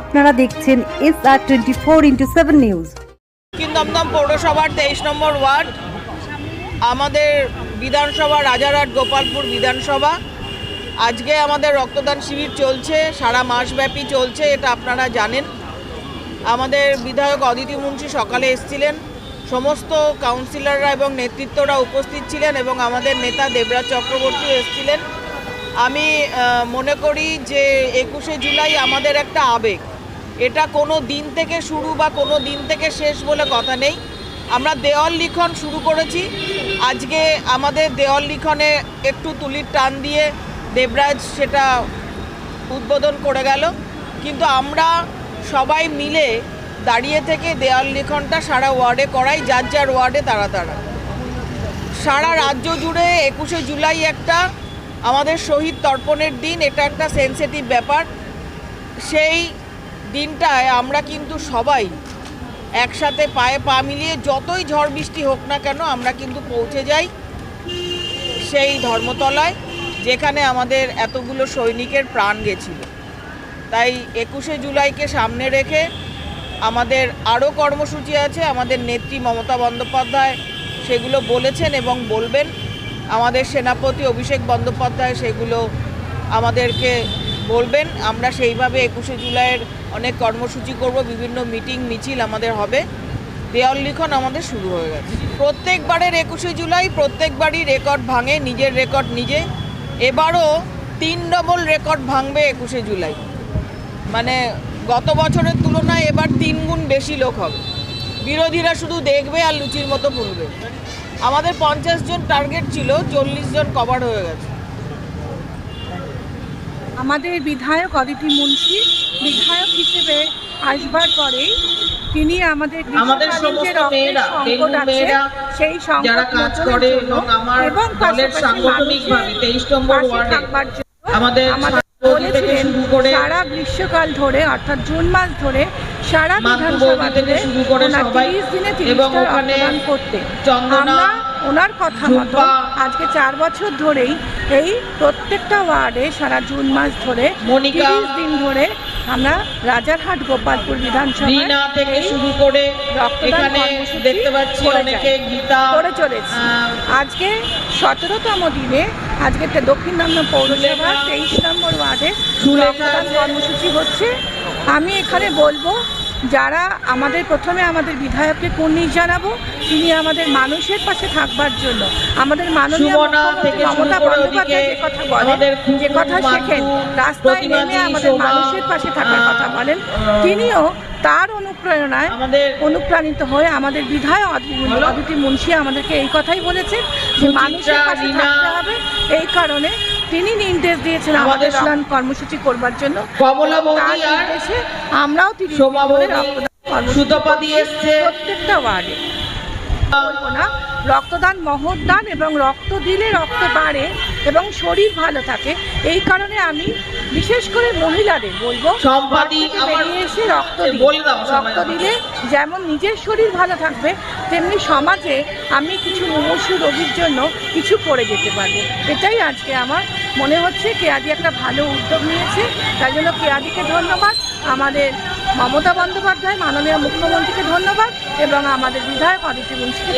আপনারা দেখছেন S R twenty four into seven news Dumdum পৌরসভার তেইশ নম্বর ওয়ার্ড, আমাদের বিধানসভা রাজারহাট গোপালপুর বিধানসভা। আজকে আমাদের রক্তদান শিবির চলছে, সারা মাসব্যাপী চলছে, এটা আপনারা জানেন। আমাদের বিধায়ক অদিতি মুন্সি সকালে এসেছিলেন। সমস্ত কাউন্সিলররা এবং নেতৃত্বরা উপস্থিত ছিলেন এবং আমাদের নেতা দেবরাজ চক্রবর্তীও এসেছিলেন। আমি মনে করি যে একুশে জুলাই আমাদের একটা আবেগ। এটা কোনো দিন থেকে শুরু বা কোনো দিন থেকে শেষ বলে কথা নেই। আমরা দেওয়াল লিখন শুরু করেছি। আজকে আমাদের দেওয়াল লিখনে একটু তুলির টান দিয়ে দেবরাজ সেটা উদ্বোধন করে গেল। কিন্তু আমরা সবাই মিলে দাঁড়িয়ে থেকে দেওয়াল লিখনটা সারা ওয়ার্ডে করাই, যার যার ওয়ার্ডে তারা তারা। সারা রাজ্য জুড়ে একুশে জুলাই একটা আমাদের শহীদ তর্পণের দিন, এটা একটা সেন্সিটিভ ব্যাপার। সেই দিনটায় আমরা কিন্তু সবাই একসাথে পায়ে পা মিলিয়ে যতই ঝড় বৃষ্টি হোক না কেন আমরা কিন্তু পৌঁছে যাই সেই ধর্মতলায়, যেখানে আমাদের এতগুলো সৈনিকের প্রাণ গেছিল। তাই একুশে জুলাইকে সামনে রেখে আমাদের আরও কর্মসূচি আছে। আমাদের নেত্রী মমতা বন্দ্যোপাধ্যায় সেগুলো বলেছেন এবং বলবেন। আমাদের সেনাপতি অভিষেক বন্দ্যোপাধ্যায় সেগুলো আমাদেরকে বলবেন। আমরা সেইভাবে একুশে জুলাইয়ের অনেক কর্মসূচি করব, বিভিন্ন মিটিং, মিছিল আমাদের হবে। দেওয়াল লিখন আমাদের শুরু হয়ে গেছে। প্রত্যেকবারের একুশে জুলাই প্রত্যেকবারই রেকর্ড ভাঙে, নিজের রেকর্ড নিজে। এবারও তিন ডবল রেকর্ড ভাঙবে একুশে জুলাই। মানে গত বছরের তুলনায় এবার তিন গুণ বেশি লোক হবে। বিরোধীরা শুধু দেখবে আর লুচির মতো ফুলবে আমাদের পঞ্চাশ জন টার্গেট ছিল চল্লিশ জন কভার হয়ে গেছে। আমাদের বিধায়ক অদিতি মুন্সি বিধায়ক হিসেবে আসবার পরেই তিনি আমাদের আমাদের সমস্ত মেয়েরা, সংকট তেনু আছে, মেয়েরা সেই যারা কাজ করে জন্য এবং আমার দলের সাংগঠনিকভাবে মানুষের 23 নম্বর পাশে ওয়ার্ডে আমাদের আমাদের থেকে বলেছিলেন শুরু করে সারা গ্রীষ্মকাল ধরে অর্থাৎ জুন মাস ধরে সারা বিধানসভা থেকে শুরু করে সবাই দিনে এবং ওখানে করতে। চন্দনা, ওনার কথা মতো আজকে চার বছর ধরেই এই প্রত্যেকটা ওয়ার্ডে সারা জুন মাস ধরে তিরিশ দিন ধরে আমরা রাজারহাট গোপালপুর বিধানসভায় রিনা থেকে শুরু করে এখানে দেখতে পাচ্ছি অনেকে গীতা করে চলেছি। আজকে সতেরোতম দিনে আজকে দক্ষিণ দমদম পৌরসভা তেইশ নম্বর ওয়ার্ডে রক্তদান কর্মসূচি হচ্ছে। আমি এখানে বলব যারা আমাদের প্রথমে আমাদের বিধায়ককে কুর্নিশ জানাব তিনি আমাদের মানুষের পাশে থাকবার জন্য আমাদের মাননীয় থেকে মমতা বন্দ্যোপাধ্যায় যে কথা বলেন যে কথা শেখেন রাস্তায় নেমে আমাদের মানুষের পাশে থাকার কথা বলেন তিনিও তার অনুপ্রেরণায় অনুপ্রাণিত হয়ে আমাদের বিধায়ক অদিতি- মুন্সি আমাদেরকে এই কথাই বলেছেন যে মানুষের পাশে। থাকতে হবে এই কারণে তিনি নির্দেশ দিয়েছেন আমাদের রক্তদান কর্মসূচি করবার জন্য। কমলা তার বৌদি আর আমরাও বৌদি, এসছে। প্রত্যেকটা ওয়ার্ডে। রক্তদান মহৎদান এবং রক্ত দিলে রক্ত বাড়ে এবং শরীর ভালো থাকে। এই কারণে আমি বিশেষ করে মহিলাদের বলব বেরিয়ে এসে রক্ত। রক্ত দিলে যেমন নিজের শরীর ভালো থাকবে তেমনি সমাজে আমি কিছু মুমূর্ষু রোগীর জন্য কিছু করে যেতে পারব। এটাই আজকে আমার মনে হচ্ছে কেয়াদি একটা ভালো উদ্যোগ নিয়েছে, তাই জন্য কেয়াদিকে ধন্যবাদ, আমাদের মমতা বন্দ্যোপাধ্যায়, মাননীয় মুখ্যমন্ত্রীকে ধন্যবাদ, এবং আমাদের বিধায়ক অদিতি মুন্সিকে